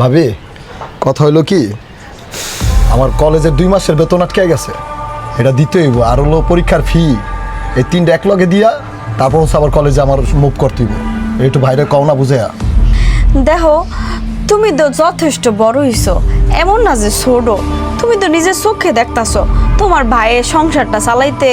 ভাবি, কথা হইল কি? আমার কলেজের দুই মাসের বেতন আটকে গেছে। এটা দিতে হইব। আর হলো পরীক্ষার ফি এই তিনটা এক লগে দিয়া তারপর হচ্ছে আবার কলেজে আমার মুভ করতে হইব। একটু ভাইরে কও না বুঝে দেখো, তুমি তো যথেষ্ট বড় হইছো। এমন না যে ছোট। তুমি তো নিজের চোখে দেখতাছো, তোমার ভাইয়ের সংসারটা চালাইতে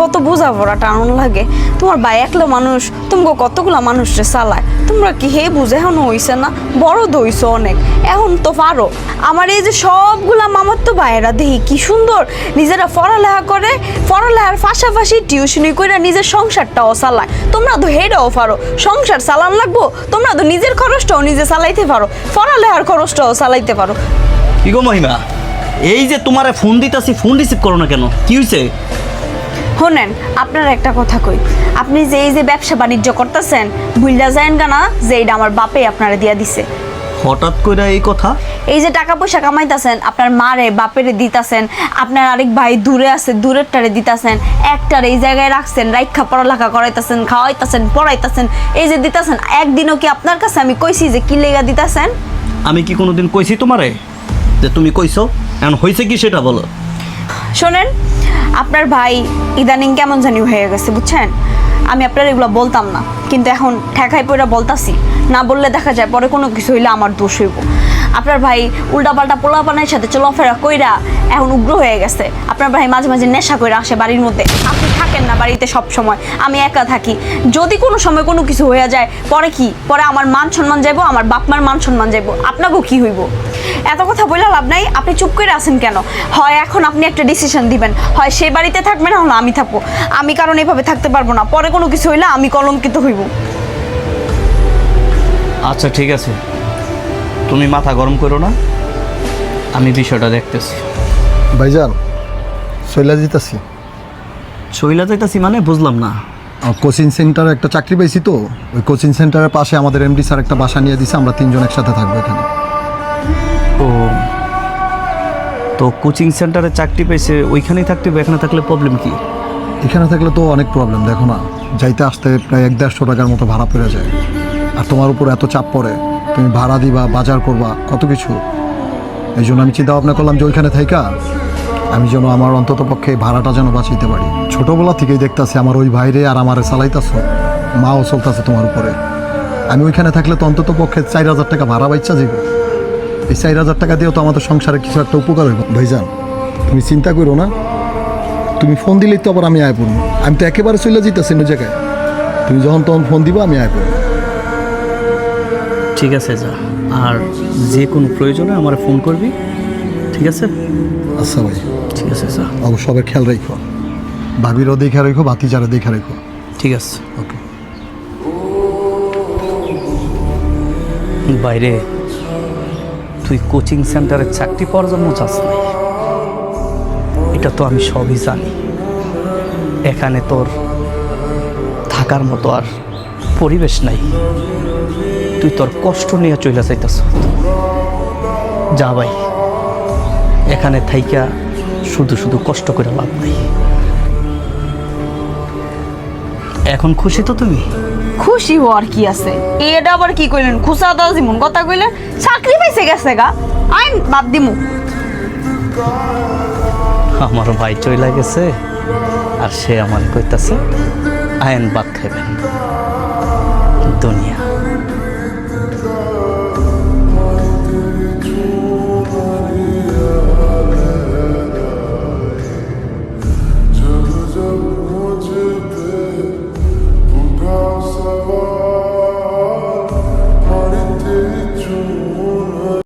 কত বোঝাপড়া টানুন লাগে। তোমার ভাই একলা মানুষ, তোমাকে কতগুলা মানুষরে চালায়। তোমরা কি হে বুঝে এখনও হইছে না? বড় তো হইছো অনেক। এখন তো পারো। আমার এই যে সবগুলা মামার তো ভাইয়েরা, দেখি কি সুন্দর। নিজেরা পড়ালেখা করে, পড়ালেখার পাশাপাশি টিউশনি করে নিজের সংসারটাও চালায়। তোমরা তো হেডাও পারো। সংসার চালান লাগবো, তোমরা তো নিজের খরচটাও নিজে চালাইতে পারো। পড়ালেখার খরচটাও চালাইতে পারো। কি গো মহিমা? এই যে তোমারে ফোন দিতাছি ফোন রিসিভ করো না কেন? কি হয়েছে শোনেন আপনার একটা কথা কই। আপনি যে এই যে ব্যবসা বাণিজ্য করতেছেন ভুলটা যায় না যে এইটা আমার বাপে আপনারা দিয়া দিছে। হঠাৎ করে এই কথা? এই যে টাকা পয়সা কামাইতাছেন আপনার মারে বাপেরে দিতাছেন আপনার আরেক ভাই দূরে আছে দূরেরটারে দিতাছেন একটার এই জায়গায় রাখছেন রাইখা পড়ালেখা করাইতাছেন খাওয়াইতাছেন পড়াইতাছেন এই যে দিতাছেন একদিনও কি আপনার কাছে আমি কইছি যে কি লেগা দিতাছেন? আমি কি কোনোদিন কইছি তোমারে? যে তুমি কইছো, এখন হয়েছে কি সেটা বলো। শোনেন, আপনার ভাই ইদানিং কেমন জানি হয়ে গেছে, বুঝছেন? আমি আপনার এগুলো বলতাম না, কিন্তু এখন ঠেকাই পড়া বলতাছি। না বললে দেখা যায় পরে কোনো কিছু হইলে আমার দোষ হইব। আপনার ভাই উল্টাপাল্টা পোলাপানের সাথে চলাফেরা কইরা এখন উগ্র হয়ে গেছে। আপনার ভাই মাঝে মাঝে নেশা কইরা আসে বাড়ির মধ্যে। আপনি থাকেন না বাড়িতে সব সময়। আমি একা থাকি। যদি কোনো সময় কোনো কিছু হয়ে যায়, পরে কি? পরে আমার মান সম্মান যাইবো, আমার বাপমার মান সম্মান যাইবো। আপনাকেও কি হইব? এত কথা বলে লাভ নাই। আপনি চুপ করে আছেন কেন? হয় এখন আপনি একটা ডিসিশন দিবেন। হয় সে বাড়িতে থাকবেন না, হলে আমি থাকব। আমি কারণ এভাবে থাকতে পারব না। পরে কোনো কিছু হইলে আমি কলঙ্কিত হইব। আচ্ছা ঠিক আছে। তুমি মাথা গরম করো না। আমি বিষয়টা দেখতেছি। ভাইজান শৈলা জিতাছি শৈলা যাইতাছি মানে বুঝলাম না। কোচিং সেন্টারে একটা চাকরি পাইছি তো। ওই কোচিং সেন্টারের পাশে আমাদের এমডি স্যার একটা বাসা নিয়ে দিছে আমরা তিনজন একসাথে থাকব এখানে। ও। তো কোচিং সেন্টারে চাকরি পেয়েছে ওইখানেই থাকতে হবে এখানে থাকলে প্রবলেম কি? এখানে থাকলে তো অনেক প্রবলেম দেখো না। যাইতে আসতে প্রায় এক দেড়শো টাকার মতো ভাড়া পড়ে যায়। আর তোমার উপর এত চাপ পড়ে তুমি ভাড়া দিবা, বাজার করবা, কত কিছু? এই জন্য আমি চিন্তা ভাবনা করলাম যে ওইখানে থাইকা, আমি যেন আমার অন্তত পক্ষে ভাড়াটা যেন বাঁচাইতে পারি। ছোটোবেলা থেকেই দেখতাছি আমার ওই ভাইরে আর আমার চালাইতাছ, মাও চলতেছে তোমার উপরে। আমি ওইখানে থাকলে তো অন্তত পক্ষে চার হাজার টাকা ভাড়া বাইচ্ছা যাবে এই চার হাজার টাকা দিয়েও তো আমাদের সংসারে কিছু একটা উপকার হইব। ভাইজান, তুমি চিন্তা করো না। তুমি ফোন দিলেই তো আবার আমি আয় পড়ব। আমি তো একেবারে চলে যেতেছি অন্য জায়গায়। তুমি যখন তখন ফোন দিবা, আমি আয় পড়ব। ঠিক আছে যা। আর যে কোনো প্রয়োজনে আমার ফোন করবি ঠিক আছে? আচ্ছা ভাই ঠিক আছে যা। অবশ্য সবাই খেয়াল রাখো ভাবিরও দেখে রেখো ভাতিজারা দেখে রেখো ঠিক আছে। ওকে। বাইরে তুই কোচিং সেন্টারে চাকরি পাওয়ার জন্য চাস নাই। এটা তো আমি সবই জানি। এখানে তোর থাকার মতো আর পরিবেশ নাই। তুই তোর কষ্ট নিয়ে চলে যাইতাস যা ভাই এখানে থাইকা শুধু শুধু কষ্ট করে লাভ নাই। এখন খুশি তো তুমি? খুশি হওয়ার কি আছে? এটা আবার কি কইলেন? খুশা দাও যেমন কথা কইলেন চাকরি পাইছে গেছে গা। আইন বাদ দিমু। আমার ভাই চইলা গেছে আর সে আমার কইতাছে আইন বাদ খাইবেন দুনিয়া।